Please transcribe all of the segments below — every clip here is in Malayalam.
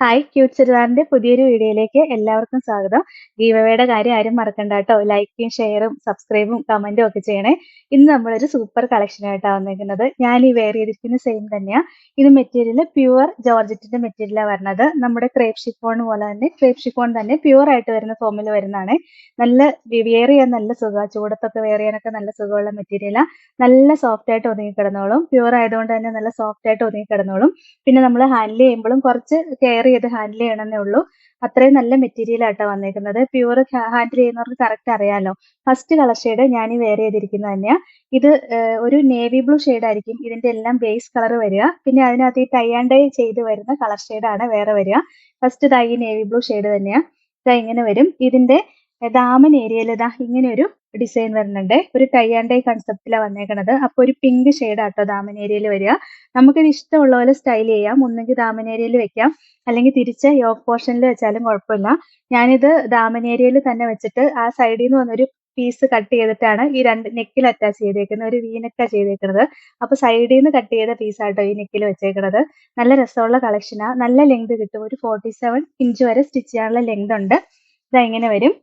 ഹായ് ക്യൂട്ട് ചുരിദാറിന്റെ പുതിയൊരു വീഡിയോയിലേക്ക് എല്ലാവർക്കും സ്വാഗതം. ഗീവയുടെ കാര്യം ആരും മറക്കണ്ട കേട്ടോ. ലൈക്കും ഷെയറും സബ്സ്ക്രൈബും കമന്റും ഒക്കെ ചെയ്യണേ. ഇന്ന് നമ്മളൊരു സൂപ്പർ കളക്ഷൻ ആയിട്ടാണ് വന്നിരിക്കുന്നത് ഞാൻ ഈ വെയർ ചെയ്തിരിക്കുന്ന സെയിം തന്നെയാണ് ഇത് മെറ്റീരിയൽ പ്യുവർ ജോർജറ്റിന്റെ മെറ്റീരിയലാണ് വരുന്നത് നമ്മുടെ ക്രേപ്പ് ഷിഫോൺ പോലെ തന്നെ ക്രേപ്പ് ഷിഫോൺ തന്നെ പ്യുവർ ആയിട്ട് വരുന്ന ഫോമിൽ വരുന്നതാണ്. നല്ല വെയർ ചെയ്യാൻ നല്ല സുഖമാണ് ചൂടത്തൊക്കെ വെയർ ചെയ്യാനൊക്കെ നല്ല സുഖമുള്ള മെറ്റീരിയലാണ് നല്ല സോഫ്റ്റ് ആയിട്ട് ഒതുങ്ങി കിടന്നോളും. പ്യുവർ ആയതുകൊണ്ട് തന്നെ നല്ല സോഫ്റ്റ് ആയിട്ട് ഒതുങ്ങി കിടന്നോളും. പിന്നെ നമ്മൾ ഹാൻഡിൽ ചെയ്യുമ്പോഴും കുറച്ച് കെയർ ചെയ്ത് ഹാൻഡിൽ ചെയ്യണമെന്നേ ഉള്ളൂ. അത്രയും നല്ല മെറ്റീരിയൽ ആയിട്ടാണ് വന്നേക്കുന്നത്. പ്യുവർ ഹാൻഡിൽ ചെയ്യുന്നവർക്ക് കറക്റ്റ് അറിയാലോ. ഫസ്റ്റ് കളർ ഷെയ്ഡ് ഞാൻ ഈ വെയർ ചെയ്തിരിക്കുന്നത് തന്നെയാണ് ഇത് ഒരു നേവി ബ്ലൂ ഷെയ്ഡ് ആയിരിക്കും. ഇതിന്റെ എല്ലാം ബേസ് കളർ വരിക. പിന്നെ അതിനകത്ത് ഈ ടൈ ആൻഡ് ഡൈ ചെയ്ത് വരുന്ന കളർ ആണ് വേറെ വരിക. ഫസ്റ്റ് ഇതാ ഈ നേവി ബ്ലൂ ഷെയ്ഡ് തന്നെയാണ് ഇതാ ഇങ്ങനെ വരും. ഇതിന്റെ ദാമൻ ഏരിയയിൽ ഇതാ ഇങ്ങനെ ഒരു ഡിസൈൻ വരുന്നുണ്ട്. ഒരു ടൈ ആൻഡ് ടൈ കൺസെപ്റ്റിലാണ് വന്നേക്കണത്. അപ്പൊ ഒരു പിങ്ക് ഷെയ്ഡ് ആട്ടോ ദാമൻ ഏരിയയിൽ വരിക. നമുക്കിത് ഇഷ്ടമുള്ള പോലെ സ്റ്റൈൽ ചെയ്യാം. ഒന്നെങ്കിൽ ദാമൻ ഏരിയയിൽ വെക്കാം. അല്ലെങ്കിൽ തിരിച്ച് യോക്ക് പോർഷനിൽ വെച്ചാലും കുഴപ്പമില്ല. ഞാനിത് ദാമൻ ഏരിയയിൽ തന്നെ വെച്ചിട്ട് ആ സൈഡിൽ നിന്ന് വന്നൊരു പീസ് കട്ട് ചെയ്തിട്ടാണ് ഈ രണ്ട് നെക്കിൽ അറ്റാച്ച് ചെയ്തേക്കുന്നത്. ഒരു വീനക്കാ ചെയ്തേക്കുന്നത് അപ്പൊ സൈഡിൽ നിന്ന് കട്ട് ചെയ്ത പീസാട്ടോ ഈ നെക്കിൽ വെച്ചേക്കുന്നത് നല്ല രസമുള്ള കളക്ഷനാണ് നല്ല ലെങ്ത് കിട്ടും. ഒരു ഫോർട്ടി സെവൻ ഇഞ്ച് വരെ സ്റ്റിച്ച് ചെയ്യാനുള്ള ലെങ്ത് ഉണ്ട്. ഇതാ ഇങ്ങനെ വരും.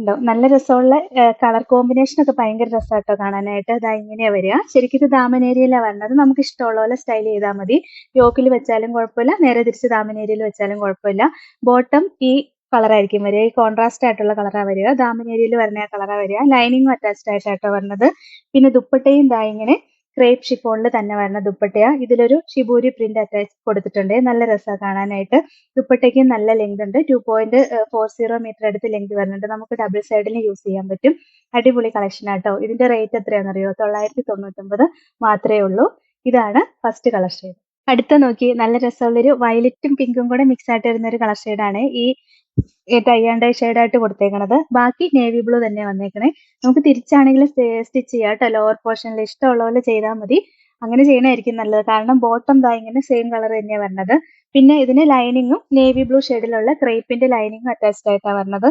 ഉണ്ടോ? നല്ല രസമുള്ള കളർ കോമ്പിനേഷൻ ഒക്കെ ഭയങ്കര രസമായിട്ടോ കാണാനായിട്ട്. ഇതാ ഇങ്ങനെയാ വരിക. ശരിക്കും ഇത് ദാമൻ വരണത്. നമുക്ക് ഇഷ്ടമുള്ള പോലെ സ്റ്റൈൽ ചെയ്താൽ മതി. യോക്കിൽ വെച്ചാലും കുഴപ്പമില്ല. നേരെ തിരിച്ച് ദാമനേരിയിൽ വെച്ചാലും കുഴപ്പമില്ല. ബോട്ടം ഈ കളറായിരിക്കും വരിക. ഈ കോൺട്രാസ്റ്റ് ആയിട്ടുള്ള കളറാ വരിക. ദാമനേരിയിൽ വരണ കളറാ വരിക. ലൈനിങ്ങും അറ്റാച്ച്ഡ് ആയിട്ടാട്ടോ വരുന്നത് പിന്നെ ദുപ്പട്ടയും ദാ ഇങ്ങനെ ക്രേപ്പ് ഷിഫോണിൽ തന്നെ വരുന്ന ദുപ്പട്ടയാ. ഇതിലൊരു ഷിബൂരി പ്രിന്റ് അറ്റാച്ച് കൊടുത്തിട്ടുണ്ട്. നല്ല രസമാണ് കാണാനായിട്ട്. ദുപ്പട്ടയ്ക്ക് നല്ല ലെങ്ത് ഉണ്ട്. Two point four zero metre അടുത്ത് ലെങ്ത് വരുന്നുണ്ട്. നമുക്ക് ഡബിൾ സൈഡിൽ യൂസ് ചെയ്യാൻ പറ്റും. അടിപൊളി കളക്ഷൻ ആട്ടോ. ഇതിന്റെ റേറ്റ് എത്രയാണെന്നറിയോ? തൊള്ളായിരത്തി തൊണ്ണൂറ്റൊമ്പത് മാത്രമേ ഉള്ളൂ. ഇതാണ് ഫസ്റ്റ് കളർ ഷെയ്ഡ് അടുത്ത നോക്കി. നല്ല രസമുള്ളൊരു വയലറ്റും പിങ്കും കൂടെ മിക്സ് ആയിട്ട് വരുന്ന ഒരു കളർ ഷെയ്ഡാണ് ഈ ടൈ ആൻഡ് ഡൈ ആയിട്ട് കൊടുത്തേക്കണത്. ബാക്കി നേവി ബ്ലൂ തന്നെ വന്നേക്കണേ. നമുക്ക് തിരിച്ചാണെങ്കിൽ സ്റ്റിച്ച് ചെയ്യാം കേട്ടോ ലോവർ പോർഷനിൽ ഇഷ്ടമുള്ള പോലെ ചെയ്താൽ മതി. അങ്ങനെ ചെയ്യണമായിരിക്കും നല്ലത്. കാരണം ബോട്ടം ദാ ഇങ്ങനെ സെയിം കളർ തന്നെയാണ് വരണത്. പിന്നെ ഇതിന് ലൈനിങ്ങും നേവി ബ്ലൂ ഷെയ്ഡിലുള്ള ക്രേപ്പിന്റെ ലൈനിങ്ങും അറ്റാച്ച്ഡ് ആയിട്ടാണ് വരുന്നത്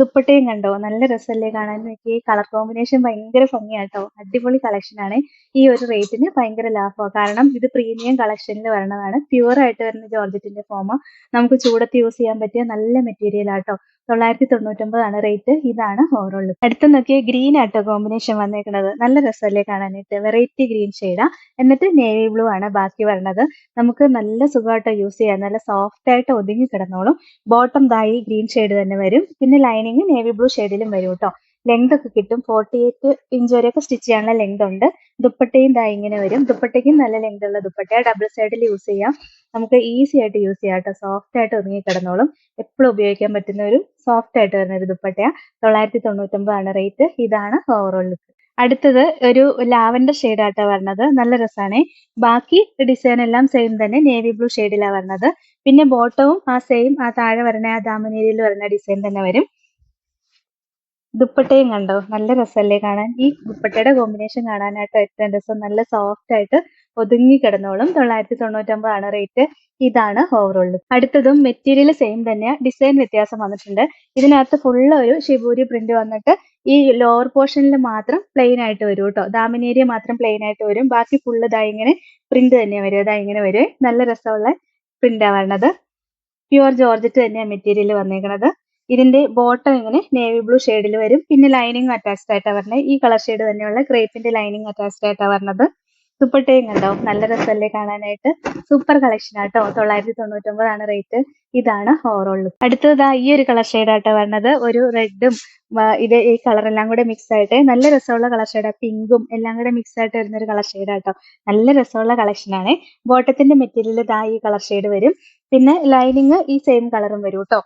ദുപ്പട്ടയും കണ്ടോ? നല്ല രസമല്ലേ കാണാൻ നോക്കി കളർ കോമ്പിനേഷൻ ഭയങ്കര ഭംഗിയാട്ടോ അടിപൊളി കളക്ഷൻ ആണ്. ഈ ഒരു റേറ്റിന് ഭയങ്കര ലാഭമാണ് കാരണം ഇത് പ്രീമിയം കളക്ഷനിൽ വരണതാണ്. പ്യുവർ ആയിട്ട് വരുന്ന ജോർജറ്റിന്റെ ഫോമ നമുക്ക് ചൂടത്ത് യൂസ് ചെയ്യാൻ പറ്റിയ നല്ല മെറ്റീരിയൽ ആട്ടോ തൊള്ളായിരത്തി തൊണ്ണൂറ്റൊമ്പതാണ് റേറ്റ് ഇതാണ് ഓവറോൾ അടുത്ത നോക്കിയ ഗ്രീൻ ആട്ടോ കോമ്പിനേഷൻ വന്നേക്കുന്നത് നല്ല രസമല്ലേ കാണാനായിട്ട്. വെറൈറ്റി ഗ്രീൻ ഷെയ്ഡാ എന്നിട്ട് നേവി ബ്ലൂ ആണ് ബാക്കി വരണത്. നമുക്ക് നല്ല സുഖമായിട്ട് യൂസ് ചെയ്യാം. നല്ല സോഫ്റ്റ് ആയിട്ട് ഒതുങ്ങി കിടന്നോളും. ബോട്ടം തായി ഗ്രീൻ ഷെയ്ഡ് തന്നെ വരും. പിന്നെ ലൈനിങ് നേവി ബ്ലൂ ഷെയ്ഡിലും വരും കേട്ടോ ലെങ്ത് ഒക്കെ കിട്ടും. ഫോർട്ടി എയ്റ്റ് ഇഞ്ച് വരെയൊക്കെ സ്റ്റിച്ച് ചെയ്യാനുള്ള ലെങ്ത് ഉണ്ട്. ദുപ്പട്ടയും ദാ ഇങ്ങനെ വരും. ദുപ്പട്ടയ്ക്കും നല്ല ലെങ്ത് ഉള്ള ദുപ്പട്ട ഡബിൾ സൈഡിൽ യൂസ് ചെയ്യാം. നമുക്ക് ഈസി ആയിട്ട് യൂസ് ചെയ്യാം കേട്ടോ. സോഫ്റ്റ് ആയിട്ട് ഒതുങ്ങി കിടന്നോളും. എപ്പോഴും ഉപയോഗിക്കാൻ പറ്റുന്ന ഒരു സോഫ്റ്റ് ആയിട്ട് വരുന്ന ഒരു ദുപ്പട്ടയാ. തൊള്ളായിരത്തി തൊണ്ണൂറ്റൊമ്പതാണ് റേറ്റ് ഇതാണ് ഓവറോൾ ലുക്ക് അടുത്തത് ഒരു ലാവൻഡർ ഷെയ്ഡ് വരണത്. നല്ല രസമാണ് ബാക്കി ഡിസൈൻ എല്ലാം സെയിം തന്നെ. നേവി ബ്ലൂ ഷെയ്ഡിലാണ് വരുന്നത് പിന്നെ ബോട്ടവും ആ സെയിം ആ താഴെ വരണ ആ ദാമനേരിയിൽ വരുന്ന ഡിസൈൻ തന്നെ വരും. ദുപ്പട്ടയും കണ്ടോ? നല്ല രസമല്ലേ കാണാൻ. ഈ ദുപ്പട്ടയുടെ കോമ്പിനേഷൻ കാണാനായിട്ട് ഏറ്റവും രസം. നല്ല സോഫ്റ്റ് ആയിട്ട് ഒതുങ്ങി കിടന്നോളും. തൊള്ളായിരത്തി തൊണ്ണൂറ്റൊമ്പതാണ് റേറ്റ് ഇതാണ് ഓവറോൾ അടുത്തതും മെറ്റീരിയൽ സെയിം തന്നെയാണ് ഡിസൈൻ വ്യത്യാസം വന്നിട്ടുണ്ട്. ഇതിനകത്ത് ഫുള്ള് ഒരു ഷിബൂരി പ്രിന്റ് വന്നിട്ട് ഈ ലോവർ പോർഷനിൽ മാത്രം പ്ലെയിൻ ആയിട്ട് വരും കേട്ടോ ദാമിനേരിയ മാത്രം പ്ലെയിൻ ആയിട്ട് വരും. ബാക്കി ഫുള്ള് ഇതാ ഇങ്ങനെ പ്രിന്റ് തന്നെയാണ് വരും ഇതാ ഇങ്ങനെ വരും നല്ല രസമുള്ള പ്രിന്റാണ് വരണത്. പ്യുവർ ജോർജറ്റ് തന്നെയാണ് മെറ്റീരിയൽ വന്നേക്കണത്. ഇതിന്റെ ബോട്ടം ഇങ്ങനെ നേവി ബ്ലൂ ഷെയ്ഡിൽ വരും. പിന്നെ ലൈനിങ് അറ്റാച്ച്ഡ് ആയിട്ടാണ് വരുന്നത് ഈ കളർ ഷെയ്ഡ് തന്നെയുള്ള ക്രേപ്പിന്റെ ലൈനിങ് അറ്റാച്ച്ഡ് ആയിട്ടാണ് വരുന്നത് ദുപ്പട്ടയും കണ്ടോ നല്ല രസമല്ലേ കാണാനായിട്ട്? സൂപ്പർ കളക്ഷൻ ആട്ടോ. തൊള്ളായിരത്തി തൊണ്ണൂറ്റൊമ്പതാണ് റേറ്റ് ഇതാണ് ഓവറോൾ അടുത്തത് ഈ ഒരു കളർ ഷെയ്ഡ് ആട്ടോ വരുന്നത് ഒരു റെഡും ഇത് ഈ കളറെല്ലാം കൂടെ മിക്സ് ആയിട്ട് നല്ല രസമുള്ള കളർ ഷെയ്ഡാ പിങ്കും എല്ലാം കൂടെ മിക്സ് ആയിട്ട് വരുന്ന ഒരു കളർ ഷെയ്ഡ് ആട്ടോ. നല്ല രസമുള്ള കളക്ഷൻ ആണ്. ബോട്ടത്തിന്റെ മെറ്റീരിയൽ ഇതാ ഈ കളർ ഷെയ്ഡ് വരും. പിന്നെ ലൈനിങ് ഈ സെയിം കളറും വരും കേട്ടോ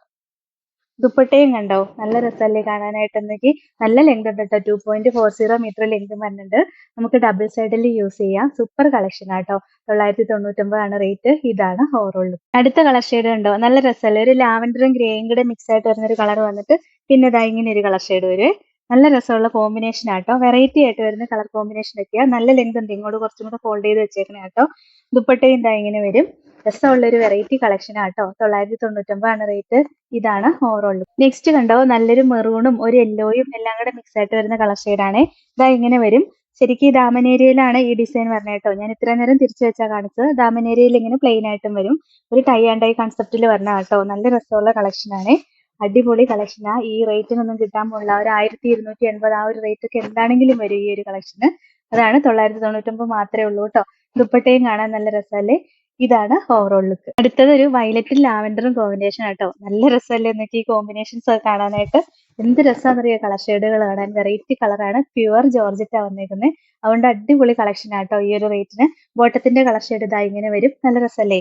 ദുപ്പട്ടയും കണ്ടോ? നല്ല രസമല്ലേ കാണാനായിട്ട് എന്നെങ്കിൽ നല്ല ലെങ്ത് ഉണ്ട് കേട്ടോ two point four zero metre length വരുന്നുണ്ട്. നമുക്ക് ഡബിൾ സൈഡിൽ യൂസ് ചെയ്യാം. സൂപ്പർ കളക്ഷൻ ആട്ടോ. തൊള്ളായിരത്തി തൊണ്ണൂറ്റൊമ്പതാണ് റേറ്റ് ഇതാണ് ഓവറോൾ അടുത്ത കളർ ഷെയ്ഡ് ഉണ്ടോ നല്ല രസമല്ലേ? ഒരു ലാവൻഡറും ഗ്രേയും കൂടെ മിക്സ് ആയിട്ട് വരുന്ന ഒരു കളർ വന്നിട്ട് പിന്നെ ഇതാ ഇങ്ങനെ ഒരു കളർ ഷെയ്ഡ് വരും. നല്ല രസമുള്ള കോമ്പിനേഷൻ ആട്ടോ. വെറൈറ്റി ആയിട്ട് വരുന്ന കളർ കോമ്പിനേഷൻ ഒക്കെയാ. നല്ല ലെങ്ത് ഉണ്ട്. ഇങ്ങോട്ട് കുറച്ചും കൂടെ ഫോൾഡ് ചെയ്ത് വെച്ചേക്കണേ കേട്ടോ ദുപ്പട്ടയും ഇതാ ഇങ്ങനെ വരും. രസമുള്ള ഒരു വെറൈറ്റി കളക്ഷൻ ആട്ടോ. തൊള്ളായിരത്തി തൊണ്ണൂറ്റൊമ്പതാണ് റേറ്റ് ഇതാണ് ഓവറോൾ നെക്സ്റ്റ് കണ്ടോ? നല്ലൊരു മെറൂണും ഒരു യെല്ലോയും എല്ലാം കൂടെ മിക്സ് ആയിട്ട് വരുന്ന കളർ ഷെയ്ഡാണ് ഇതാ ഇങ്ങനെ വരും. ശരിക്കും ഈ ദാമനേരിയയിലാണ് ഈ ഡിസൈൻ വരുന്നത് കേട്ടോ ഞാൻ ഇത്രയും നേരം തിരിച്ചു വെച്ചാൽ കാണിച്ചത്. ദാമനേരിയയിൽ ഇങ്ങനെ പ്ലെയിൻ ആയിട്ടും വരും. ഒരു ടൈ ആൻഡ് ടൈ കൺസെപ്റ്റിൽ വരണ കേട്ടോ നല്ല രസമുള്ള കളക്ഷനാണ് അടിപൊളി കളക്ഷനാ ഈ റേറ്റിനൊന്നും കിട്ടാൻ പോലുള്ള ഒരു ആയിരത്തി ഇരുന്നൂറ്റി എൺപത് ആ ഒരു റേറ്റ് ഒക്കെ എന്താണെങ്കിലും വരും ഈ ഒരു കളക്ഷന് അതാണ് തൊള്ളായിരത്തി തൊണ്ണൂറ്റൊമ്പത് മാത്രമേ ഉള്ളൂ കേട്ടോ ദുപ്പട്ടയും കാണാൻ നല്ല രസമല്ലേ? ഇതാണ് ഓവറോൾ ലുക്ക് അടുത്തത് ഒരു വയലറ്റും ലാവൻഡറും കോമ്പിനേഷൻ ആട്ടോ. നല്ല രസമല്ലേ എന്നൊക്കെ ഈ കോമ്പിനേഷൻസ് ഒക്കെ കാണാനായിട്ട്? എന്ത് രസമാണെന്നറിയോ കളർ ഷെയ്ഡുകൾ കാണാൻ. വെറൈറ്റി കളറാണ് പ്യുവർ ജോർജറ്റാ വന്നേക്കുന്നത് അതുകൊണ്ട് അടിപൊളി കളക്ഷൻ ആട്ടോ ഈ ഒരു റേറ്റിന് ബോട്ടത്തിന്റെ കളർ ഷെയ്ഡ് ഇതാ ഇങ്ങനെ വരും. നല്ല രസമല്ലേ?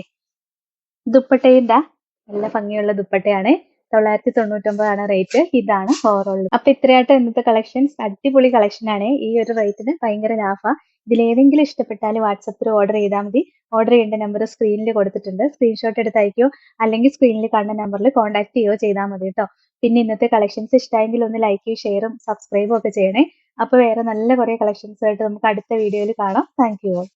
ദുപ്പട്ടയും നല്ല ഭംഗിയുള്ള ദുപ്പട്ടയാണ്. തൊള്ളായിരത്തി തൊണ്ണൂറ്റൊമ്പതാണ് റേറ്റ് ഇതാണ് ഓവറോൾ അപ്പൊ ഇത്രയായിട്ട് ഇന്നത്തെ കളക്ഷൻസ് അടിപൊളി കളക്ഷൻ ആണ്. ഈ ഒരു റേറ്റിന് ഭയങ്കര ലാഭ. ഇതിലേതെങ്കിലും ഇഷ്ടപ്പെട്ടാൽ വാട്സപ്പിൽ ഓർഡർ ചെയ്താൽ മതി. ഓർഡർ ചെയ്യേണ്ട നമ്പർ സ്ക്രീനിൽ കൊടുത്തിട്ടുണ്ട്. സ്ക്രീൻഷോട്ട് എടുത്ത് അയക്കുകയോ അല്ലെങ്കിൽ സ്ക്രീനിൽ കാണുന്ന നമ്പറിൽ കോൺടാക്ട് ചെയ്യുകയോ ചെയ്താൽ മതി കേട്ടോ പിന്നെ ഇന്നത്തെ കളക്ഷൻസ് ഇഷ്ടമെങ്കിൽ ഒന്ന് ലൈക്കും ഷെയറും സബ്സ്ക്രൈബും ഒക്കെ ചെയ്യണേ. അപ്പൊ വേറെ നല്ല കുറെ കളക്ഷൻസ് ആയിട്ട് നമുക്ക് അടുത്ത വീഡിയോയിൽ കാണാം. Thank you